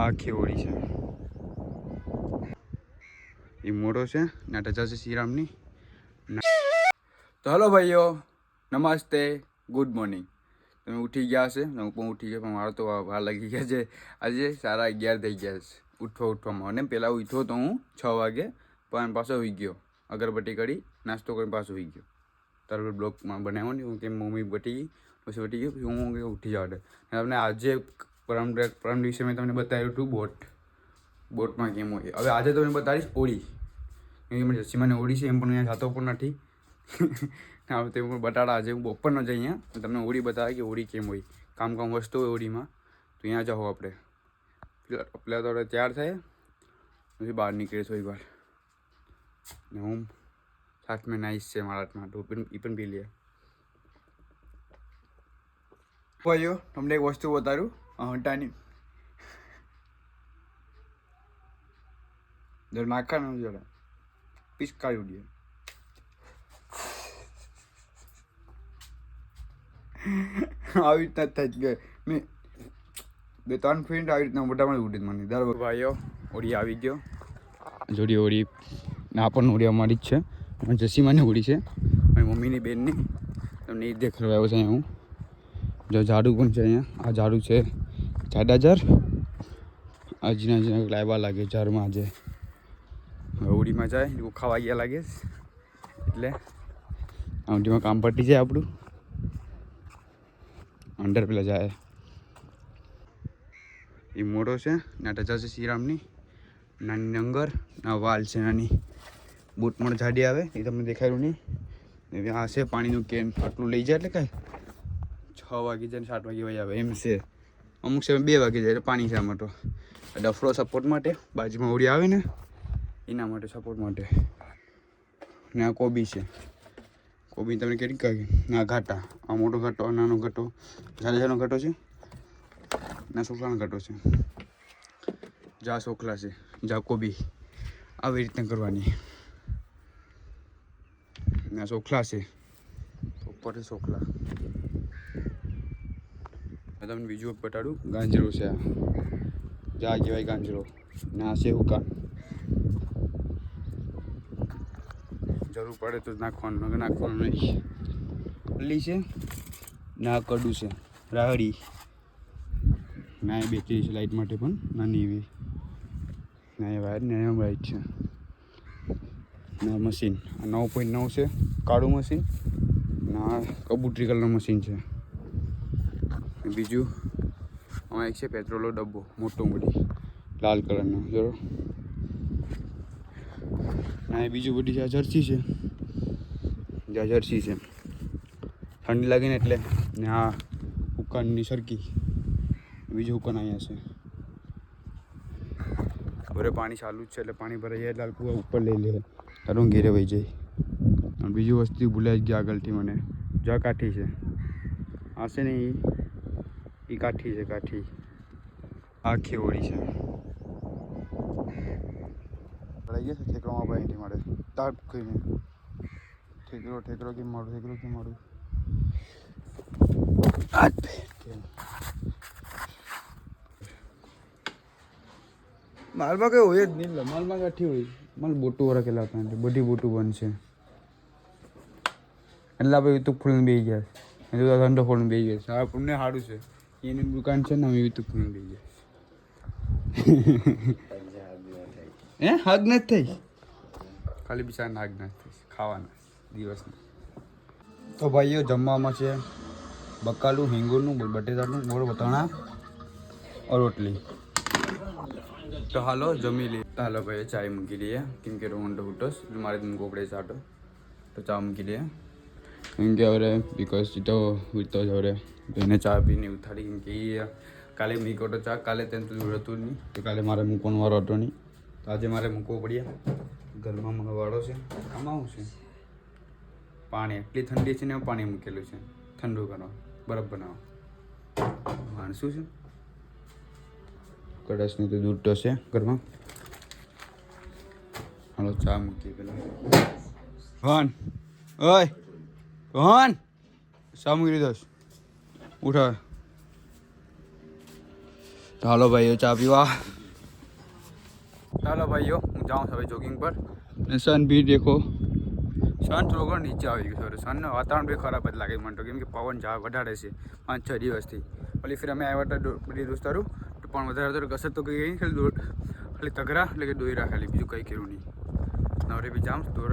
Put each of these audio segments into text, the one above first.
આખી હોળી છે. એ મોટો છે ને આ છે શ્રીરામની તો હલો ભાઈઓ, નમસ્તે, ગુડ મોર્નિંગ. તમે ઉઠી ગયા હશે? હું પણ ઉઠી ગયો, પણ મારો તો વાર લાગી ગયા છે. આજે સારા અગિયાર થઈ ગયા છે. ઉઠવા ઉઠવામાં અને પહેલાં ઉઠ્યો તો હું છ વાગે, પણ પાછો હોઈ ગયો. અગરબત્તી કરી, નાસ્તો કરીને પાછો હોઈ ગયો. તારો બ્લોકમાં બનાવ્યો ને હું કેમ મમ્મી બટી ગઈ, પછી બટી ગયો હું ઉઠી જાવ તમને આજે પરમ પરમ દિવસે મેં તમને બતાવ્યું હતું બોટ. બોટમાં ગેમ હોય. હવે આજે તમને બતાવીશ ઓળી. કેમ કે મને જસીમાને ઓળી છે, એમ પણ અહીંયા જાતો પણ નથી. હા તે પણ બટાડા આજે હું બપોર ન જઈ અહીંયા. તમને ઓળી બતાવે કે ઓળી કેમ હોય. કામ કામ વસ્તુ હોય ઓળીમાં. તો અહીંયા જાઓ આપણે. પહેલાં તો આપણે તૈયાર થાય. પછી બહાર નીકળે થોડી વાર. ને હું મેં નાઈસ છે મારા હાથમાં. તો એ પણ પી લે. ભાઈઓ, તમને એક વસ્તુ બતાડું. હંટાની. દર નાખવાનું જોડે પિચકારી ઉડીએ આવી રીતના જ થઈ ગયો મેં બે ત્રણ ફ્રેન્ડ આવી રીતના મોટામાં ઉડી મને. દર ભાઈઓ ઓડી આવી ગયો. જોડી ઓડી ના પણ ઓડી અમારી જ છે. અને જસીમાની ઓડી છે. મારી મમ્મીની બેનની. તમને એ દેખાડવા આવ્યો છે હું. જો ઝાડુ પણ છે અહીંયા. આ ઝાડુ છે. જાડા ઝાર આજના જીના લાવવા લાગે ઝારમાં આજે. ઓડીમાં જાય ઓખા વાગ્યા ગયા લાગે. એટલે આવડીમાં કામ પટી જાય આપણું. અંડર પેલા જાય. એ મોટો છે નાટા છે શ્રીરામની નાની નંગર ના વાલ છે નાની. બૂટ પણ જાડી આવે, એ તમને દેખાયું નહીં. આ છે પાણીનું કેન. આટલું લઈ જાય એટલે કાંઈ. છ વાગે જાય સાત વાગે વહી આવે, એમ છે. અમુક સમય બે વાગે જાય પાણી છે માટે ડફડો સપોર્ટ માટે, બાજુમાં ઉડી આવે ને એના માટે સપોર્ટ માટે. ને આ કોબી છે. કોબી તમને કેટલી કહે ના ઘાટા. આ મોટો ઘાટો નાનો ઘાટો. ઝાડા ઝાડનો ઘાટો છે. ના સોખલાનો ઘાટો છે. જા સોખલા છે. જા કોબી. આવી રીતના કરવાની. ના સોખલા છે. ઉપર સોખલા મેં તમને બીજું પટાડું ગાંજરો છે આ. જા કહેવાય ગાંજરો. ના, છે હુકા જરૂર પડે તો નાખવાનું નાખવાનું નહીં. અલી છે, ના, કડું છે. રાહડી. ના, એ બેટરી છે લાઇટ માટે પણ. નાની એવી. ના, એ વાયર ને લાઇટ છે. ના, મશીન. આ નવ પોઈન્ટ નવ છે. કાળું મશીન. ના, કબૂતરી કલરનું મશીન છે. બીજું આમાં એક છે પેટ્રોલનો ડબ્બો, મોટો મોટી લાલ કલરનો જરો ના બીજું બધી જ્યાં જર્સી છે. જ્યાં જર્સી છે. ઠંડી લાગે ને એટલે, ને આ ઉકાનની સરકી બીજું ઉકાન અહીંયા છે. ભરે પાણી ચાલુ જ છે એટલે પાણી ભરાઈ જાય એટલે કુવા ઉપર લઈ લે. તારું ઘેરે વહી જાય. બીજું વસ્તુ ભૂલાઈ ગયા આગળથી મને. જા કાઠી છે. આશે છે ને એ કાઠી છે કાઠી. આખી ઓળી છે. ભરાઈ ગયા છે ઠેકરોમાં ભાઈ એની મારે. તાપ કહીને ઠેકરો ઠેકરો કેમ મારું ઠેકરો કેમ મારું? માલમાં કઈ હોય જ નહીં. માલમાં કાઠી હોય. માલ બોટું વરા કેલા હતા બધી બોટું છે. એટલે આપણે તું ફૂલને બે ગયા. છે એ બે ગયા છે. આ પુણ્ય સારું છે. એની દુકાન છે ને અમે યુટ્યુબ ખોલીને લઈ છે હે? હાગ નથી થઈ? ખાલી બિચારા નાગ નથી થઈ. ખાવાના દિવસના. તો ભાઈઓ જમવામાં છે બકાલું હિંગુરનું બટેટાનું ગોળ વટાણા રોટલી. તો હાલો જમી લઈએ. તો હાલો ભાઈ ચાય મૂકી લઈએ કેમ કે રોહન ઉઠોસ મારે તમે પડે ચાટો. તો ચા મૂકી લઈએ કેમ કે હવે બિકોઝ તો ઉઠતો જ હવે. તો એને ચા પીને ઉઠાડી કેમ કે કાલે મૂક્યો કોટો ચા, કાલે તેને તું હતું નહીં. તો કાલે મારે મૂકવાનો વારો હતો નહીં. તો આજે મારે મૂકવો પડ્યા. ઘરમાં મને વાળો છે. આમાં શું છે? પાણી, એટલી ઠંડી છે ને પાણી મૂકેલું છે. ઠંડુ કરવા બરફ બનાવો. માણસું છે? કદાચનું તો દૂધ છે ઘરમાં. હાલો, ચા મૂકીએ પેલા. ભવન ઓય ભવન સામગ્રી મૂકી દીધો ચાલો ભાઈઓ ચા પીવા. ચાલો ભાઈઓ હું જાઉં છું હવે જોગિંગ પર. ને સન બી દેખો. સન થોડો નીચે આવી ગયો છે સનનું વાતાવરણ બી ખરાબ જ લાગે મને તો. કેમ કે પવન જા વધારે છે પાંચ છ દિવસથી. પછી ફિર અમે આવ્યા હતા બધી દોસ્તારું. તો પણ વધારે વધારે કસરત તો કઈ ખાલી દોડ ખાલી તગરા એટલે કે દોયરા ખાલી બીજું કંઈ કર્યું નહીં. નવરે બી જામ દોર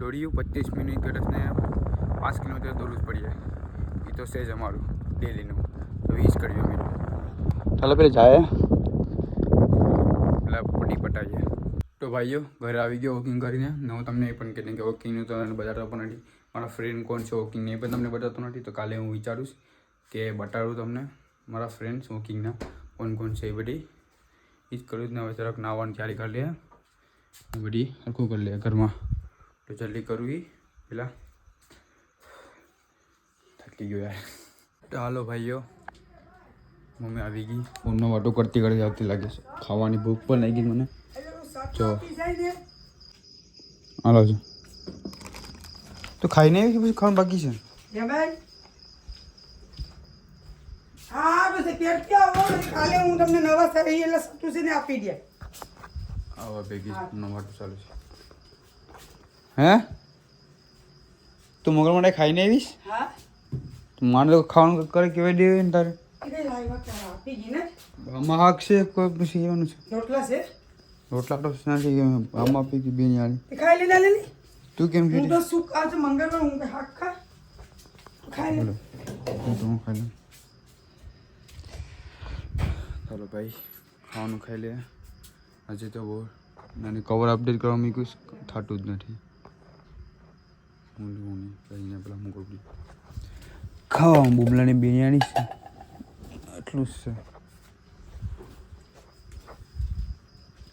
દોડ્યું પચીસ મિનિટ ને પાંચ કિલોમીટર દોરવું જ પડી જાય. તો છે જ અમારું ડેલીનું. તો એ જ કર્યું અમે. ચાલો પેલે જાય પેલા પટી પટાવીએ. તો ભાઈઓ ઘરે આવી ગયો વોકિંગ કરીને. ને હું તમને એ પણ કહેતી કે વોકિંગનું તો મને પણ નથી. મારા ફ્રેન્ડ કોણ છે વોકિંગને એ પણ તમને બતાવતો નથી. તો કાલે હું વિચારું કે બતાડું તમને મારા ફ્રેન્ડ્સ વોકિંગના કોણ કોણ છે એ બધી. એ જ કરું જ ને હવે જરાક નાવાની તૈયારી કરી લે બધી હરખું કરી લે ઘરમાં. તો જલ્દી કરું એ પેલા થકી ગયો યાર તો હાલો ભાઈઓ મમ્મી આવી ગઈ ફોનનો વાટો કરતી કરતી આવતી લાગે છે ખાવાની ભૂખ પણ લાગી મને જો હાલો છો તો ખાઈને આવી કે પછી ખાવાનું બાકી છે જમાઈ હા બસ પેટ કે આવો કાલે હું તમને નવા સહી એટલે સતુસીને આપી દે આવા ભેગી નો વાટો ચાલુ છે હે તું મોગલ માટે ખાઈને આવીશ હા તો મારે તો ખાવાનું કરે કેવાય દે ને તારે? આમાં હાક છે કોઈ પછી કહેવાનું છે. રોટલા છે? રોટલા તો નથી આમાં આપી કે બેન યાર ખાઈ લે લે તું કેમ કીધું? તો સુખ આજે મંગળવાર હું હાક ખા? ખાઈ લે. હું ખાઈ લઉં. ચાલો ભાઈ ખાવાનું ખાઈ લે આજે તો બહુ નાની કવર અપડેટ કરવા મૂક્યું થતું જ નથી. હું જોઉં નહીં. પેલા મૂકું ખાવા બુમલાની બિરયાની છે. આટલું જ છે.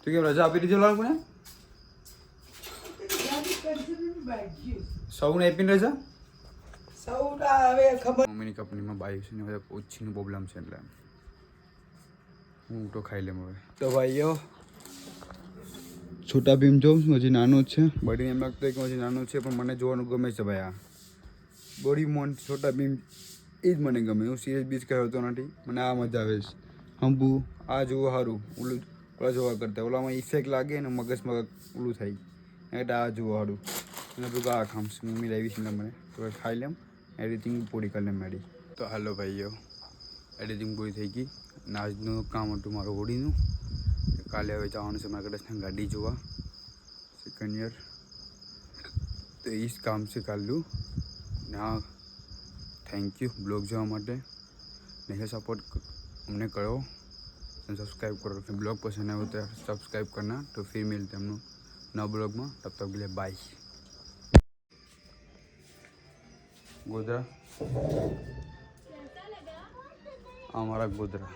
તો કેમ રજા આપી દીધો લાલ કોને સૌને આપીને રજા? હવે ખબર મમ્મીની કંપનીમાં બાઈક છે ને બધા ઓછીનો પ્રોબ્લેમ છે એટલે. હું તો ખાઈ લેમ હવે. તો ભાઈઓ, છોટા ભીમ જોઉં છું, હજી નાનો છે. બડીને એમ લાગતું કે હજી નાનો છે, પણ મને જોવાનું ગમે છે ભાઈ આ. બોડી મોન છોટા ભીમ એ જ મને ગમે. હું સિરિયસ બીચ કહેતો નથી. મને આ મજા આવે છે. હંભુ, આ જોવું સારું ઓલું ઓલા જોવા કરતા. ઓલામાં ઇફેક્ટ લાગે ને મગજમાં ઓલું થાય. એટલે આ જુઓ સારું અને બધું આ ખામ મમ્મી લાવી છે મને. તો ખાઈ લેમ. એડિટિંગ પૂરી કરી લેમ મારી તો હાલો ભાઈઓ. એડિટિંગ પૂરી થઈ ગઈ. અને આજનું કામ હતું મારું હોડીનું કાલે હવે જવાનું છે મારા કદાચ ગાડી જોવા. સેકન્ડ યર તો એ જ કામ છે કાલનું. ને હા થેન્ક યુ બ્લોગ જોવા માટે ને સપોર્ટ અમને કરો અને સબસ્ક્રાઈબ કરો બ્લોગ પસંદ આવ્યો તો સબસ્ક્રાઈબ કરના તો फिर मिलते हम लोग नए ब्लॉग में तब तक के लिए बाय गोदरा हमारा गोदरा